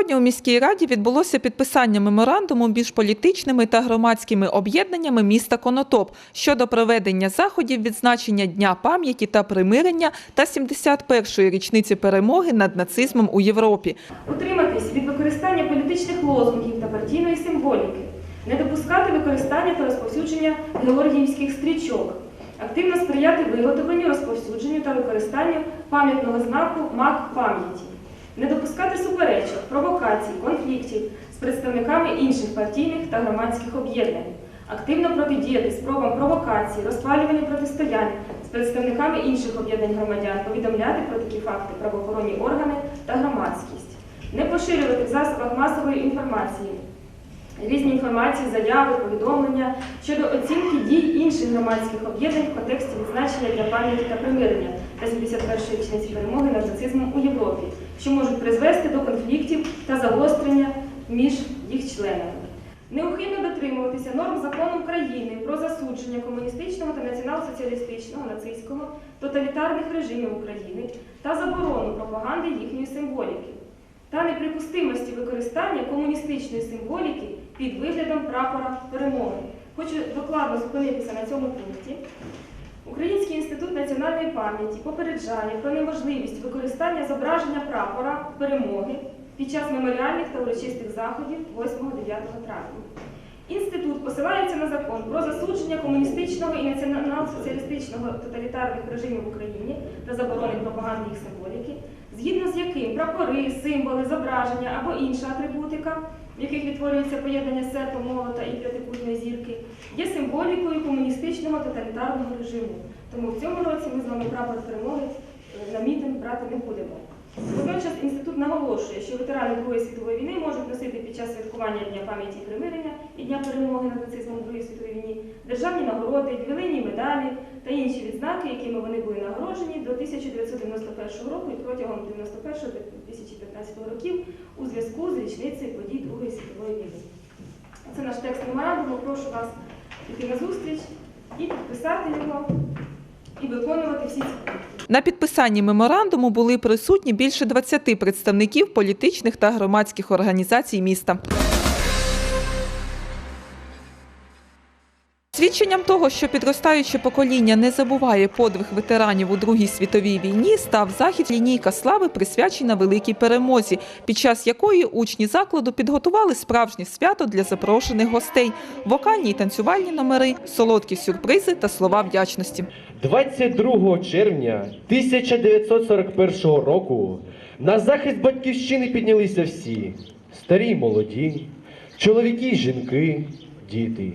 Сьогодні у міській раді відбулося підписання меморандуму між політичними та громадськими об'єднаннями міста Конотоп щодо проведення заходів відзначення Дня пам'яті та примирення та 71-ї річниці перемоги над нацизмом у Європі. Утриматись від використання політичних лозунгів та партійної символіки, не допускати використання та розповсюдження георгіївських стрічок, активно сприяти виготовленню, розповсюдженню та використанню пам'ятного знаку «Мак пам'яті, не допускати суперечок, провокацій, конфліктів з представниками інших партійних та громадських об'єднань, активно протидіяти спробам провокацій, розпалюванню протистоянь з представниками інших об'єднань громадян, повідомляти про такі факти правоохоронні органи та громадськість, не поширювати в засобах масової інформації різні інформації, заяви, повідомлення щодо оцінки дій інших громадських об'єднань в контексті відзначення для пам'яті та примирення та 71-ї річниці перемоги над нацизмом у Європі, що можуть призвести до конфліктів та загострення між їх членами. Неухильно дотримуватися норм закону України про засудження комуністичного та націонал-соціалістичного, нацистського, тоталітарних режимів України та заборону пропаганди їхньої символіки та неприпустимості використання комуністичної символіки під виглядом прапора перемоги. Хочу докладно зупинитися на цьому пункті. Український інститут національної пам'яті попереджає про неможливість використання зображення прапора перемоги під час меморіальних та урочистих заходів 8-9 травня. Інститут посилається на закон про засудження комуністичного і націонал-соціалістичного тоталітарних режимів в Україні та заборони пропаганди їх символіки, згідно з яким прапори, символи, зображення або інша атрибутика, в яких відтворюється поєднання серпа, молота і п'ятикутної зірки, є символікою комуністичного тоталітарного режиму. Тому в цьому році ми з вами прапор перемоги е, на мітинг брати не будемо. Водночас інститут наголошує, що ветерани Другої світової війни можуть носити під час святкування Дня пам'яті і примирення і Дня перемоги над нацизмом у Другій світовій війні державні нагороди, двілинні медалі та інші відзнаки, якими вони були нагороджені до 1991 року і протягом 91-2015 років у зв'язку з річницею подій Другої світової війни. Це наш текст меморандуму. Прошу вас піти на зустріч і підписати його, і виконувати всі ці пункти. На підписанні меморандуму були присутні більше 20 представників політичних та громадських організацій міста. Свідченням того, що підростаюче покоління не забуває подвиг ветеранів у Другій світовій війні, став захід лінійка слави, присвячена великій перемозі, під час якої учні закладу підготували справжнє свято для запрошених гостей, вокальні й танцювальні номери, солодкі сюрпризи та слова вдячності. 22 червня 1941 року на захист батьківщини піднялися всі старі молоді, чоловіки жінки, діти.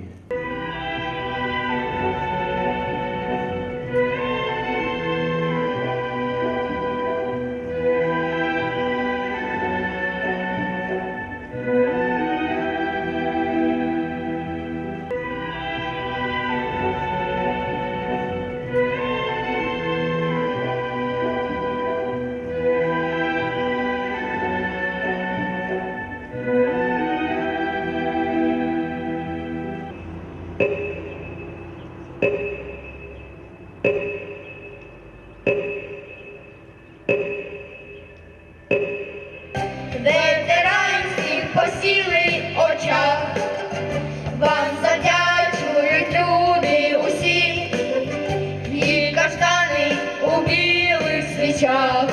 Свічах.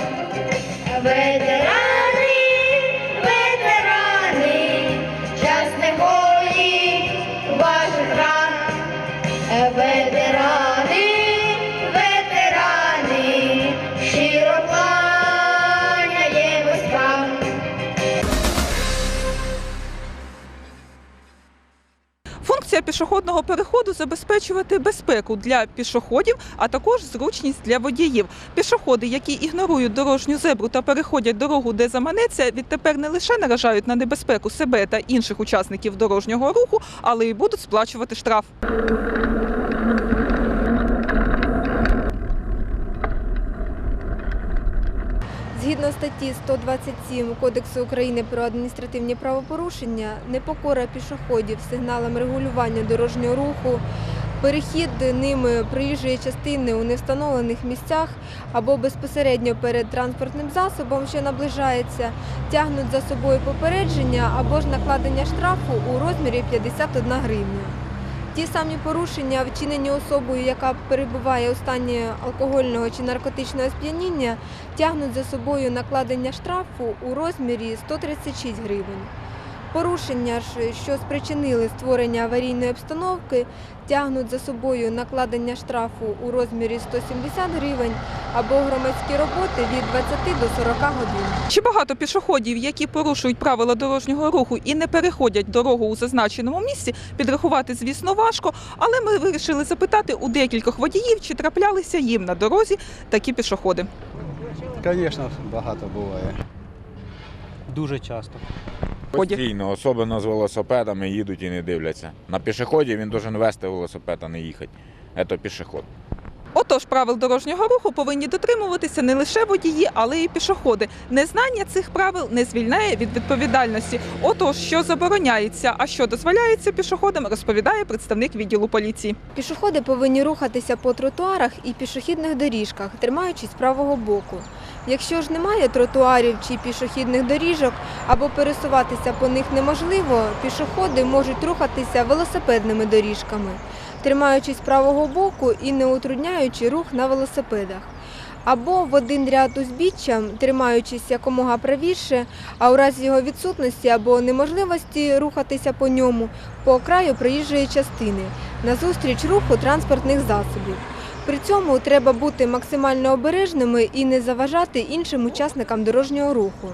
Пішохідного переходу забезпечувати безпеку для пішоходів, а також зручність для водіїв. Пішоходи, які ігнорують дорожню зебру та переходять дорогу, де заманеться, відтепер не лише наражають на небезпеку себе та інших учасників дорожнього руху, але й будуть сплачувати штраф. Згідно статті 127 Кодексу України про адміністративні правопорушення, непокора пішоходів сигналам регулювання дорожнього руху Перехід ними проїжджої частини у невстановлених місцях або безпосередньо перед транспортним засобом, що наближається, тягнуть за собою попередження або ж накладення штрафу у розмірі 51 гривня. Ті самі порушення, вчинені особою, яка перебуває у стані алкогольного чи наркотичного сп'яніння, тягнуть за собою накладення штрафу у розмірі 136 гривень. Порушення ж, що спричинили створення аварійної обстановки, тягнуть за собою накладення штрафу у розмірі 170 гривень або громадські роботи від 20 до 40 годин. Чи багато пішоходів, які порушують правила дорожнього руху і не переходять дорогу у зазначеному місці, підрахувати, звісно, важко, але ми вирішили запитати у декількох водіїв, чи траплялися їм на дорозі такі пішоходи. Звісно, багато буває. Дуже часто. Постійно, особливо з велосипедами їдуть і не дивляться. На пішоході він должен вести велосипед, а не їхати. Це пішоход. Отож, правил дорожнього руху повинні дотримуватися не лише водії, але й пішоходи. Незнання цих правил не звільняє від відповідальності. Отож, що забороняється, а що дозволяється пішоходам, розповідає представник відділу поліції. Пішоходи повинні рухатися по тротуарах і пішохідних доріжках, тримаючись правого боку. Якщо ж немає тротуарів чи пішохідних доріжок або пересуватися по них неможливо, пішоходи можуть рухатися велосипедними доріжками, тримаючись правого боку і не утрудняючи рух на велосипедах. Або в один ряд узбіччям, тримаючись якомога правіше, а у разі його відсутності або неможливості рухатися по ньому по краю проїжджої частини назустріч руху транспортних засобів. При цьому треба бути максимально обережними і не заважати іншим учасникам дорожнього руху.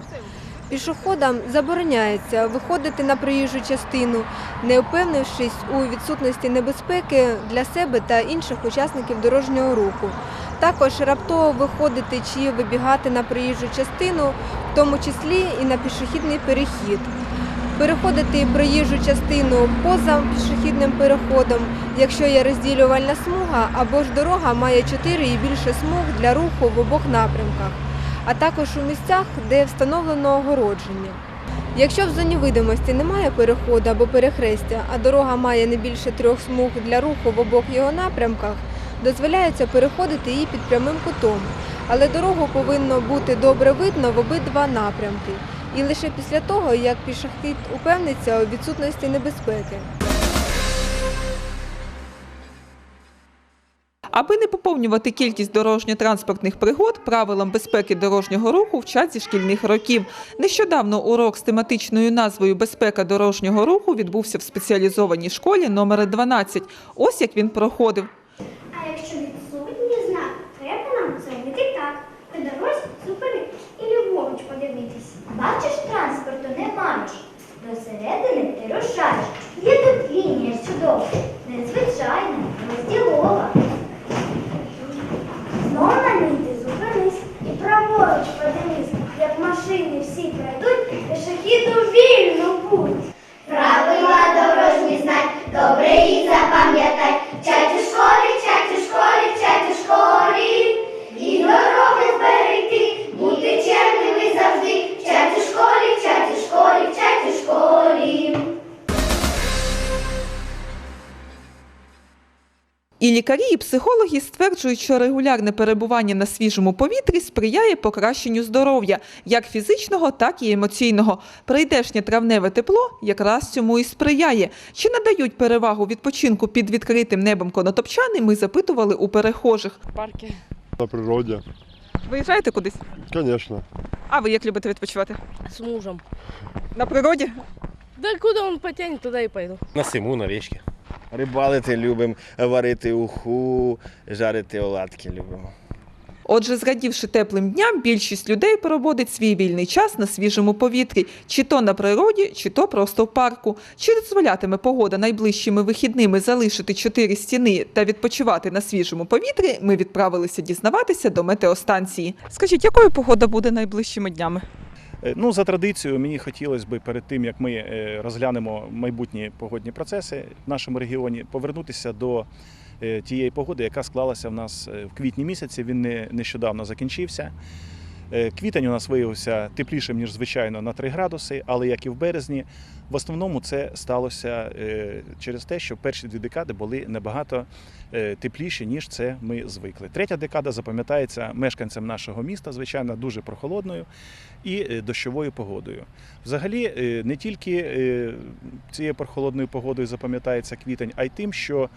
Пішоходам забороняється виходити на проїжджу частину, не впевнившись у відсутності небезпеки для себе та інших учасників дорожнього руху. Також раптово виходити чи вибігати на проїжджу частину, в тому числі і на пішохідний перехід. Переходити проїжджу частину поза пішохідним переходом, якщо є розділювальна смуга або ж дорога має 4 і більше смуг для руху в обох напрямках, а також у місцях, де встановлено огородження. Якщо в зоні видимості немає переходу або перехрестя, а дорога має не більше трьох смуг для руху в обох його напрямках, дозволяється переходити її під прямим кутом, але дорогу повинно бути добре видно в обидва напрямки. І лише після того, як пішохід упевниться у відсутності небезпеки. Аби не поповнювати кількість дорожньо-транспортних пригод, правилам безпеки дорожнього руху вчать зі шкільних років. Нещодавно урок з тематичною назвою Безпека дорожнього руху відбувся в спеціалізованій школі номер 12. Ось як він проходив. А якщо відсутній знак, треба нам зробити так. При дорозі зупинитись і ліворуч подивитись. Бачиш, транспорту не маєш. До середини ти рушаєш. Є тут лінія чудова, лікарі, і психологи стверджують, що регулярне перебування на свіжому повітрі сприяє покращенню здоров'я, як фізичного, так і емоційного. Прийдешнє травневе тепло якраз цьому і сприяє. Чи надають перевагу відпочинку під відкритим небом конотопчани, ми запитували у перехожих. парке. На природі, Виїжджаєте кудись? звісно. А ви як любите відпочивати? С мужем. На природі? Да куда он потянет, туда и пойду. На Симу, на річці. Рибалити любимо, варити уху, жарити оладки любимо. Отже, зрадівши теплим дням, більшість людей проводить свій вільний час на свіжому повітрі, чи то на природі, чи то просто в парку. Чи дозволятиме погода найближчими вихідними залишити чотири стіни та відпочивати на свіжому повітрі, ми відправилися дізнаватися до метеостанції. Скажіть, якою погода буде найближчими днями? Е, Ну, за традицією, мені хотілося б перед тим, як ми е, розглянемо майбутні погодні процеси в нашому регіоні, повернутися до е, тієї погоди, яка склалася в нас в квітні місяці. Він не нещодавно закінчився. Е, Квітень у нас виявився теплішим, ніж звичайно, на 3 градуси, але як і в березні, в основному це сталося е, через те, що перші дві декади були набагато е, тепліші, ніж це ми звикли. Третя декада запам'ятається мешканцям нашого міста, звичайно, дуже прохолодною і дощовою погодою. Взагалі, не тільки цією прохолодною погодою запам'ятається квітень, а й тим, що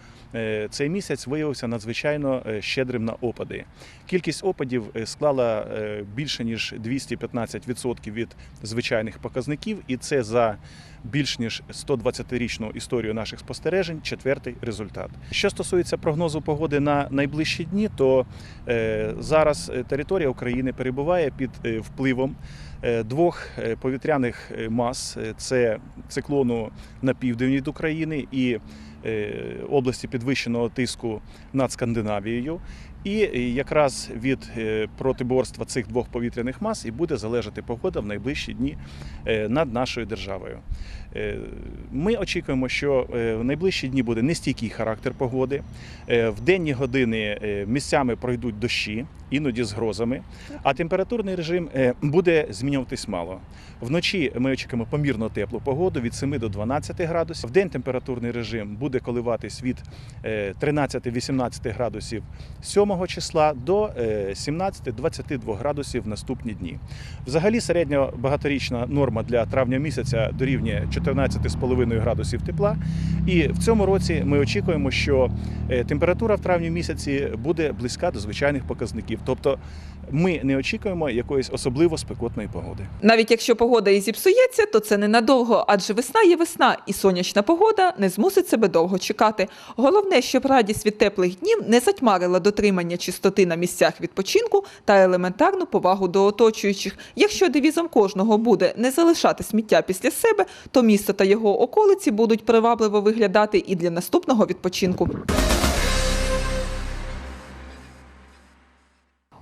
цей місяць виявився надзвичайно щедрим на опади. Кількість опадів склала е, більше ніж 215% від звичайних показників, і це за більш ніж 120-річну історію наших спостережень. Четвертий результат. Що стосується прогнозу погоди на найближчі дні, то е, зараз е, територія України перебуває під е, впливом двох повітряних мас: це циклону на південь від України і області підвищеного тиску над Скандинавією. І е, якраз від е, протиборства цих двох повітряних мас і буде залежати погода в найближчі дні е, над нашою державою. Е, Ми очікуємо, що е, в найближчі дні буде нестійкий характер погоди. Е, В денні години місцями пройдуть дощі, іноді з грозами, а температурний режим буде змінюватись мало. Вночі ми очікуємо помірно теплу погоду від 7 до 12 градусів. В день температурний режим буде коливатись від е, 13-18 градусів 7 числа до е, 17-22 градусів в наступні дні. Взагалі середня багаторічна норма для травня місяця дорівнює 14,5 градусів тепла. І в цьому році ми очікуємо, що е, температура в травні місяці буде близька до звичайних показників. Тобто ми не очікуємо якоїсь особливо спекотної погоди. Навіть якщо погода і зіпсується, то це ненадовго, адже весна є весна, і сонячна погода не змусить себе довго чекати. Головне, щоб радість від теплих днів не затьмарила дотримання чистоти на місцях відпочинку та елементарну повагу до оточуючих. Якщо девізом кожного буде не залишати сміття після себе, то місто та його околиці будуть привабливо виглядати і для наступного відпочинку.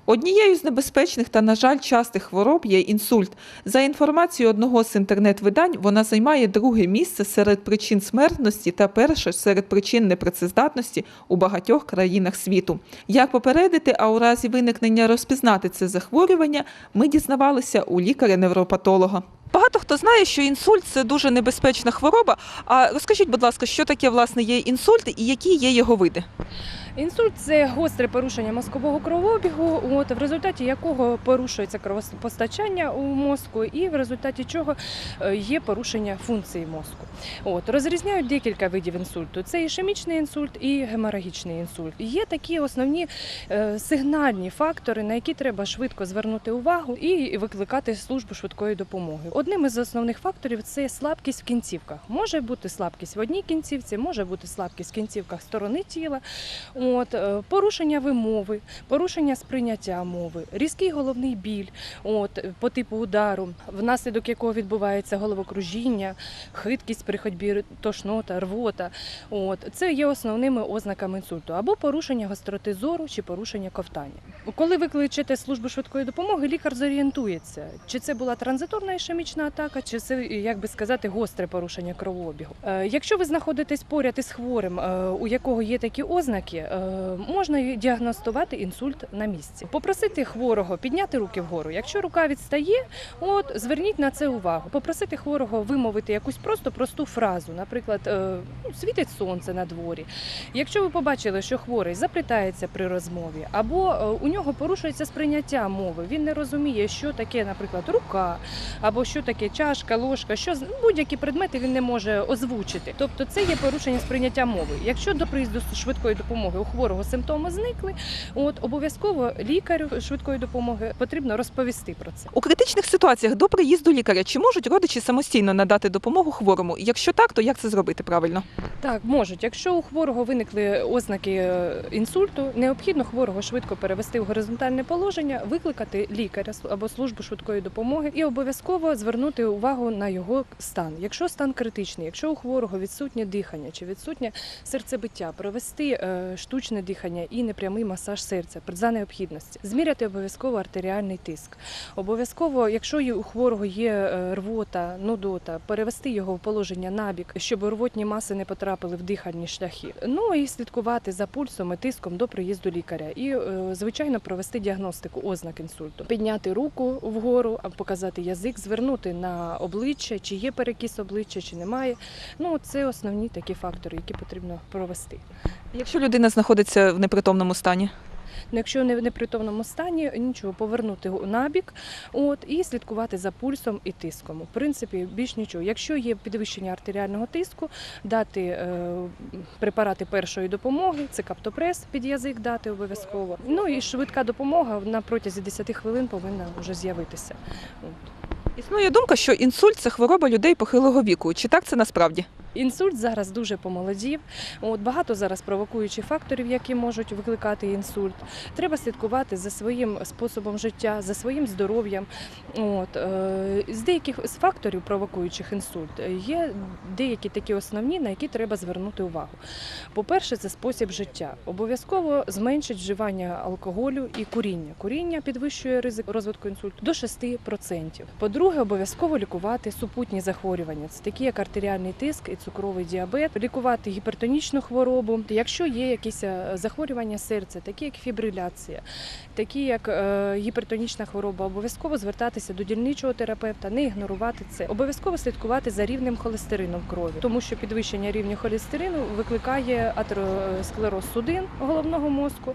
Однією з небезпечних та, на жаль, частих хвороб є інсульт. За інформацією одного з інтернет-видань, вона займає друге місце серед причин смертності та перше серед причин непрацездатності у багатьох країнах світу. Як попередити, а у разі виникнення розпізнати це захворювання, ми дізнавалися у лікаря-невропатолога. Багато хто знає, що інсульт це дуже небезпечна хвороба. А розкажіть, будь ласка, що таке власне є інсульт і які є його види? Інсульт це гостре порушення мозкового кровообігу, от в результаті якого порушується кровопостачання у мозку, і в результаті чого е, є порушення функції мозку. От розрізняють декілька видів інсульту: це ішемічний інсульт і геморагічний інсульт. Є такі основні е, сигнальні фактори, на які треба швидко звернути увагу і викликати службу швидкої допомоги. Одним із основних факторів це слабкість в кінцівках. Може бути слабкість в одній кінцівці, може бути слабкість в кінцівках сторони тіла. От, е, порушення вимови, порушення сприйняття мови, різкий головний біль от, е, по типу удару, внаслідок якого відбувається головокружіння, хиткість при ходьбі, тошнота, рвота. От, це є основними ознаками інсульту, або порушення гостроти зору чи порушення ковтання. Коли ви кличете службу швидкої допомоги, лікар зорієнтується, чи це була транзиторна ішемічна атака, чи це, як би сказати, гостре порушення кровообігу. Е, Якщо ви знаходитесь поряд із хворим, е, у якого є такі ознаки, е, можна діагностувати інсульт на місці. Попросити хворого підняти руки вгору. Якщо рука відстає, от зверніть на це увагу. Попросити хворого вимовити якусь просто просту фразу, наприклад, ну, світить сонце на дворі. Якщо ви побачили, що хворий заплітається при розмові, або у нього порушується сприйняття мови, він не розуміє, що таке, наприклад, рука, або що таке чашка, ложка, що будь-які предмети він не може озвучити. Тобто це є порушення сприйняття мови. Якщо до приїзду швидкої допомоги у хворого симптоми зникли, от обов'язково лікарю швидкої допомоги потрібно розповісти про це. У критичних ситуаціях до приїзду лікаря чи можуть родичі самостійно надати допомогу хворому? Якщо так, то як це зробити правильно? Так, можуть. Якщо у хворого виникли ознаки е, інсульту, необхідно хворого швидко перевести в горизонтальне положення, викликати лікаря або службу швидкої допомоги і обов'язково звернутися звернути увагу на його стан. Якщо стан критичний, якщо у хворого відсутнє дихання чи відсутнє серцебиття, провести е, штучне дихання і непрямий масаж серця за необхідності, зміряти обов'язково артеріальний тиск. Обов'язково, якщо у хворого є е, рвота, нудота, перевести його в положення набік, щоб рвотні маси не потрапили в дихальні шляхи. Ну і слідкувати за пульсом і тиском до приїзду лікаря. І, е, звичайно, провести діагностику ознак інсульту. Підняти руку вгору, показати язик, звернути на обличчя, чи є перекіс обличчя, чи немає. Ну, це основні такі фактори, які потрібно провести. Якщо людина знаходиться в непритомному стані, Ну, якщо не в непритомному стані, нічого, повернути набік от, і слідкувати за пульсом і тиском. В принципі, більш нічого. Якщо є підвищення артеріального тиску, дати е, препарати першої допомоги, це каптопрес під язик дати обов'язково. Ну і швидка допомога на протязі 10 хвилин повинна вже з'явитися. От. Існує думка, що інсульт це хвороба людей похилого віку. Чи так це насправді? Інсульт зараз дуже помолодів. От багато зараз провокуючих факторів, які можуть викликати інсульт. Треба слідкувати за своїм способом життя, за своїм здоров'ям. От е, з деяких з факторів провокуючих інсульт е, є деякі такі основні, на які треба звернути увагу. По-перше, це спосіб життя. Обов'язково зменшить вживання алкоголю і куріння. Куріння підвищує ризик розвитку інсульту до 6%. По-друге, обов'язково лікувати супутні захворювання. Це такі як артеріальний тиск і цукровий діабет, лікувати гіпертонічну хворобу. Якщо є якісь е, захворювання серця, такі як фібриляція, такі як е, гіпертонічна хвороба, обов'язково звертатися до дільничого терапевта, не ігнорувати це. Обов'язково слідкувати за рівнем холестерину в крові, тому що підвищення рівня холестерину викликає атеросклероз судин головного мозку.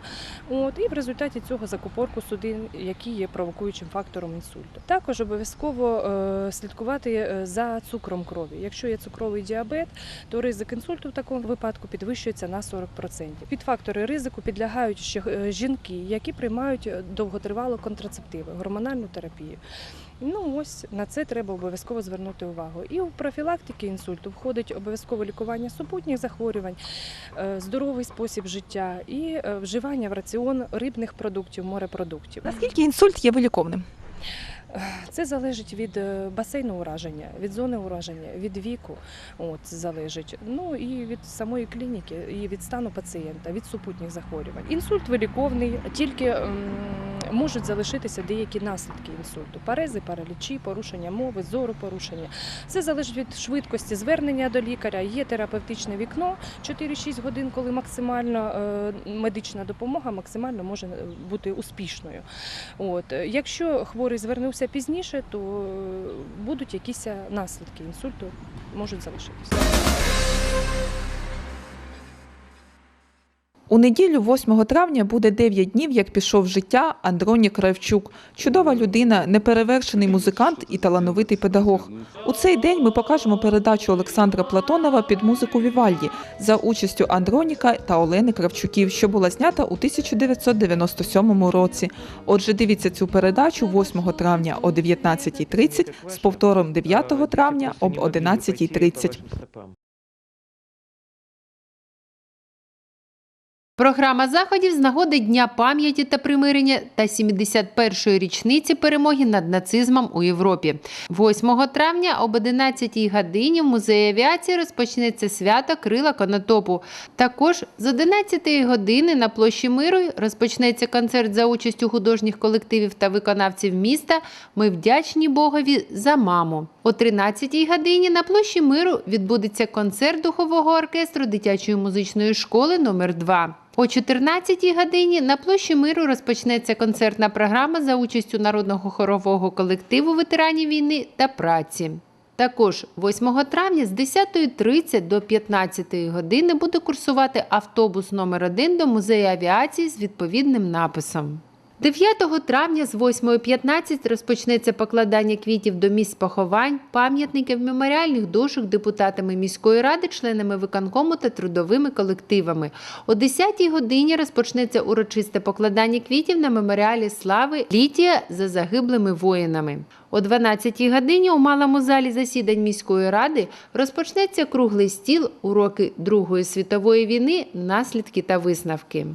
От і в результаті цього закупорку судин, які є провокуючим фактором інсульту. Також обов'язково е, слідкувати за цукром крові. Якщо є цукровий діабет, то ризик інсульту в такому випадку підвищується на 40%. Під фактори ризику підлягають ще е, жінки, які приймають довготривалу контрацептиви, гормональну терапію. Ну ось на це треба обов'язково звернути увагу. І у профілактики інсульту входить обов'язкове лікування супутніх захворювань, е, здоровий спосіб життя і е, вживання в раціон рибних продуктів, морепродуктів. Наскільки інсульт є виліковним? Це залежить від е, басейну ураження, від зони ураження, від віку. От залежить. Ну і від самої клініки, і від стану пацієнта, від супутніх захворювань. Інсульт виліковний, тільки м, можуть залишитися деякі наслідки інсульту: парези, паралічі, порушення мови, зору порушення. Це залежить від швидкості звернення до лікаря. Є терапевтичне вікно 4-6 годин, коли максимально е, медична допомога максимально може бути успішною. От е, якщо хворий звернувся пізніше, то е, будуть якісь наслідки інсульту можуть залишитися. У неділю, 8 травня, буде 9 днів, як пішов життя Андроні Кравчук. Чудова людина, неперевершений музикант і талановитий педагог. У цей день ми покажемо передачу Олександра Платонова під музику Вівальді за участю Андроніка та Олени Кравчуків, що була знята у 1997 році. Отже, дивіться цю передачу 8 травня о 19.30 з повтором 9 травня об 11.30. Програма заходів з нагоди Дня пам'яті та примирення та 71-ї річниці перемоги над нацизмом у Європі. 8 травня об 11 годині в музеї авіації розпочнеться свято Крила Конотопу. Також з 11 години на площі Миру розпочнеться концерт за участю художніх колективів та виконавців міста. Ми вдячні Богові за маму. О 13 годині на площі Миру відбудеться концерт духового оркестру дитячої музичної школи номер 2 о 14 годині на площі Миру розпочнеться концертна програма за участю народного хорового колективу ветеранів війни та праці. Також 8 травня з 10.30 до 15 години буде курсувати автобус номер 1 до музею авіації з відповідним написом. 9 травня з 8.15 розпочнеться покладання квітів до місць поховань, пам'ятників, меморіальних дошок депутатами міської ради, членами виконкому та трудовими колективами. О 10-й годині розпочнеться урочисте покладання квітів на меморіалі слави Літія за загиблими воїнами. О 12 годині у малому залі засідань міської ради розпочнеться круглий стіл уроки Другої світової війни, наслідки та висновки.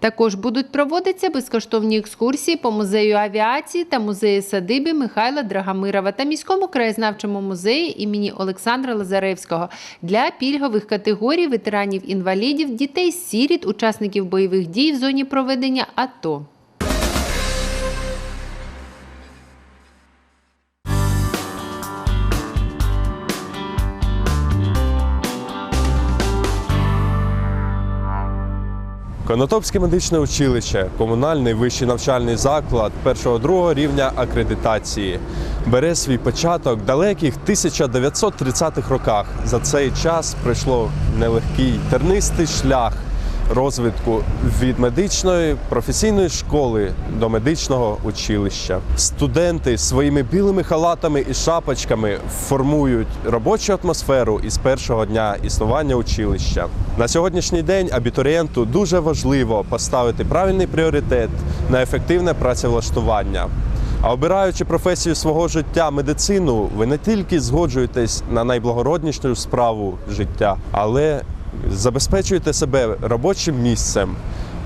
Також будуть проводитися безкоштовні екскурсії по музею авіації та музею садиби Михайла Драгомирова та міському краєзнавчому музеї імені Олександра Лазаревського для пільгових категорій ветеранів-інвалідів, дітей-сіріт, учасників бойових дій в зоні проведення АТО. Конотопське медичне училище комунальний вищий навчальний заклад першого-другого рівня акредитації. Бере свій початок далеких 1930-х роках. За цей час пройшло нелегкий тернистий шлях розвитку від медичної професійної школи до медичного училища. Студенти своїми білими халатами і шапочками формують робочу атмосферу із першого дня існування училища. На сьогоднішній день абітурієнту дуже важливо поставити правильний пріоритет на ефективне працевлаштування. А обираючи професію свого життя медицину, ви не тільки згоджуєтесь на найблагороднішу справу життя, але забезпечуєте себе робочим місцем.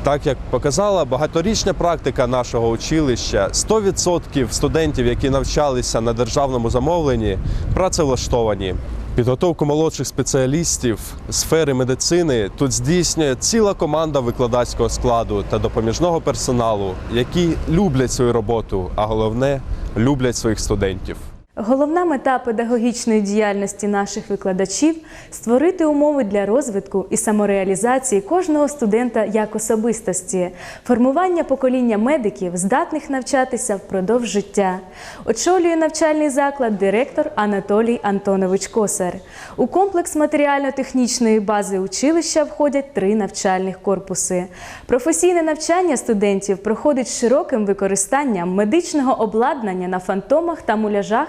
Так як показала багаторічна практика нашого училища, 100% студентів, які навчалися на державному замовленні, працевлаштовані. Підготовку молодших спеціалістів сфери медицини тут здійснює ціла команда викладацького складу та допоміжного персоналу, які люблять свою роботу, а головне люблять своїх студентів. Головна мета педагогічної діяльності наших викладачів створити умови для розвитку і самореалізації кожного студента як особистості, формування покоління медиків, здатних навчатися впродовж життя. Очолює навчальний заклад директор Анатолій Антонович Косар. У комплекс матеріально-технічної бази училища входять три навчальних корпуси. Професійне навчання студентів проходить широким використанням медичного обладнання на фантомах та муляжах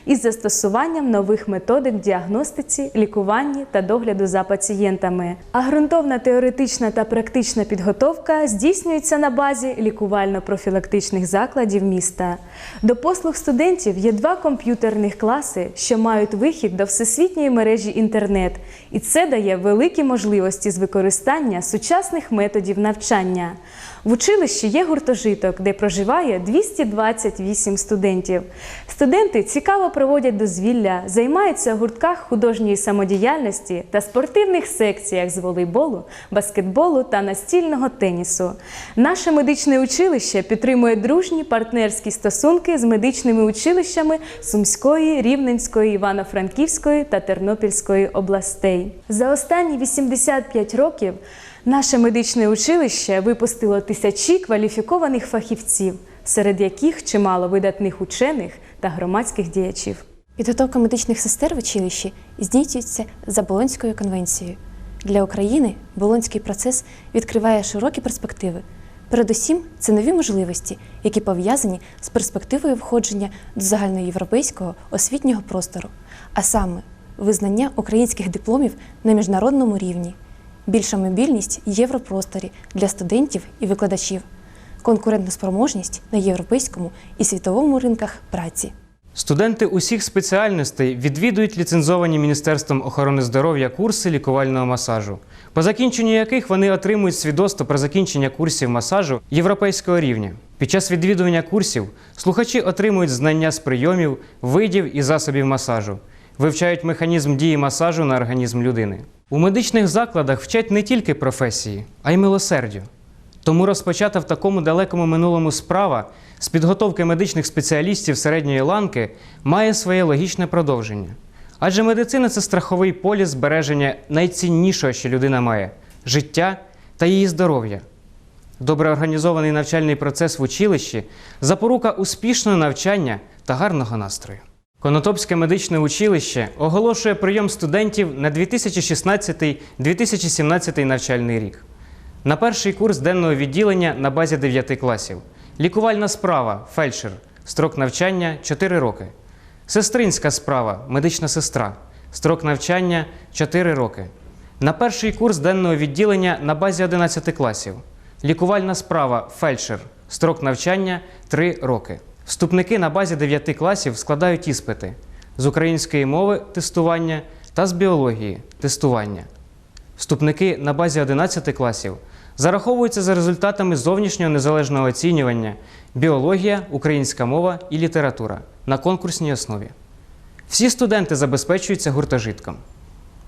із застосуванням нових методик діагностиці, лікуванні та догляду за пацієнтами. А ґрунтовна теоретична та практична підготовка здійснюється на базі лікувально-профілактичних закладів міста. До послуг студентів є два комп'ютерних класи, що мають вихід до всесвітньої мережі інтернет, і це дає великі можливості з використання сучасних методів навчання. В училищі є гуртожиток, де проживає 228 студентів. Студенти цікаво проводять дозвілля, займаються в гуртках художньої самодіяльності та спортивних секціях з волейболу, баскетболу та настільного тенісу. Наше медичне училище підтримує дружні партнерські стосунки з медичними училищами Сумської, Рівненської, Івано-Франківської та Тернопільської областей. За останні 85 років Наше медичне училище випустило тисячі кваліфікованих фахівців, серед яких чимало видатних учених та громадських діячів. Підготовка медичних сестер в училищі здійснюється за Болонською конвенцією. Для України Болонський процес відкриває широкі перспективи. Передусім, це нові можливості, які пов'язані з перспективою входження до загальноєвропейського освітнього простору, а саме визнання українських дипломів на міжнародному рівні більша мобільність в європросторі для студентів і викладачів, конкурентоспроможність на європейському і світовому ринках праці. Студенти усіх спеціальностей відвідують ліцензовані Міністерством охорони здоров'я курси лікувального масажу, по закінченню яких вони отримують свідоцтво про закінчення курсів масажу європейського рівня. Під час відвідування курсів слухачі отримують знання з прийомів, видів і засобів масажу, вивчають механізм дії масажу на організм людини. У медичних закладах вчать не тільки професії, а й милосердю. Тому розпочата в такому далекому минулому справа з підготовки медичних спеціалістів середньої ланки має своє логічне продовження. Адже медицина це страховий поліс збереження найціннішого, що людина має життя та її здоров'я. Добре організований навчальний процес в училищі запорука успішного навчання та гарного настрою. Конотопське медичне училище оголошує прийом студентів на 2016-2017 навчальний рік. На перший курс денного відділення на базі 9 класів. Лікувальна справа фельдшер. Строк навчання 4 роки. Сестринська справа медична сестра. Строк навчання 4 роки. На перший курс денного відділення на базі 11 класів. Лікувальна справа фельдшер. Строк навчання 3 роки. Вступники на базі 9 класів складають іспити з української мови тестування та з біології тестування. Вступники на базі 11 класів Зараховуються за результатами зовнішнього незалежного оцінювання біологія, українська мова і література на конкурсній основі. Всі студенти забезпечуються гуртожитком.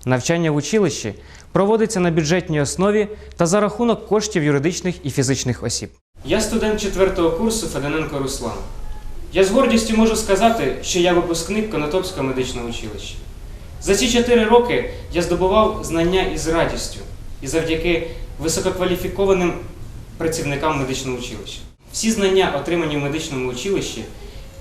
Навчання в училищі проводиться на бюджетній основі та за рахунок коштів юридичних і фізичних осіб. Я студент четвертого курсу Федененко Руслан. Я з гордістю можу сказати, що я випускник Конотопського медичного училища. За ці чотири роки я здобував знання із радістю і завдяки висококваліфікованим працівникам медичного училища. Всі знання, отримані в медичному училищі,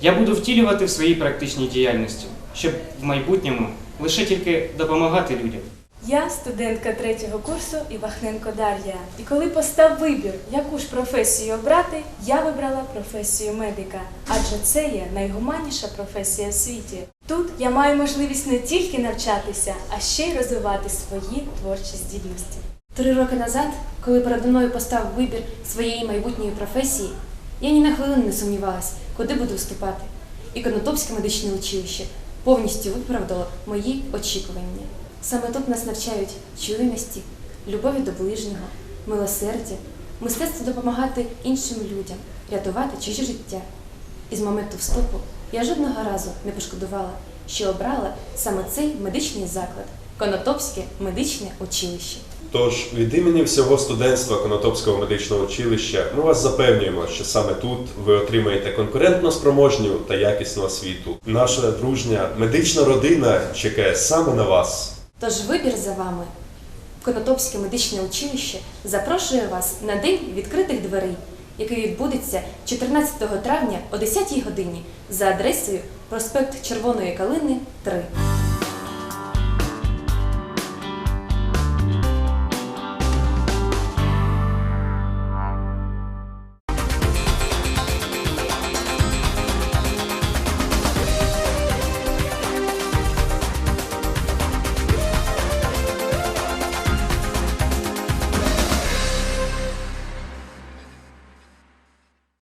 я буду втілювати в своїй практичній діяльності, щоб в майбутньому лише тільки допомагати людям. Я студентка третього курсу Івахненко Дар'я. І коли постав вибір, яку ж професію обрати, я вибрала професію медика, адже це є найгуманніша професія в світі. Тут я маю можливість не тільки навчатися, а ще й розвивати свої творчі здібності. Три роки назад, коли передо мною постав вибір своєї майбутньої професії, я ні на хвилину не сумнівалась, куди буду вступати. І Конотопське медичне училище повністю виправдало мої очікування. Саме тут нас навчають чуйності, любові до ближнього, милосердя, мистецтво допомагати іншим людям, рятувати чужі життя. І з моменту вступу я жодного разу не пошкодувала, що обрала саме цей медичний заклад Конотопське медичне училище. Тож від імені всього студентства Конотопського медичного училища ми вас запевнюємо, що саме тут ви отримаєте конкурентно спроможню та якісну освіту. Наша дружня медична родина чекає саме на вас. Тож вибір за вами. Конотопське медичне училище запрошує вас на день відкритих дверей, який відбудеться 14 травня о 10 годині за адресою проспект Червоної Калини 3.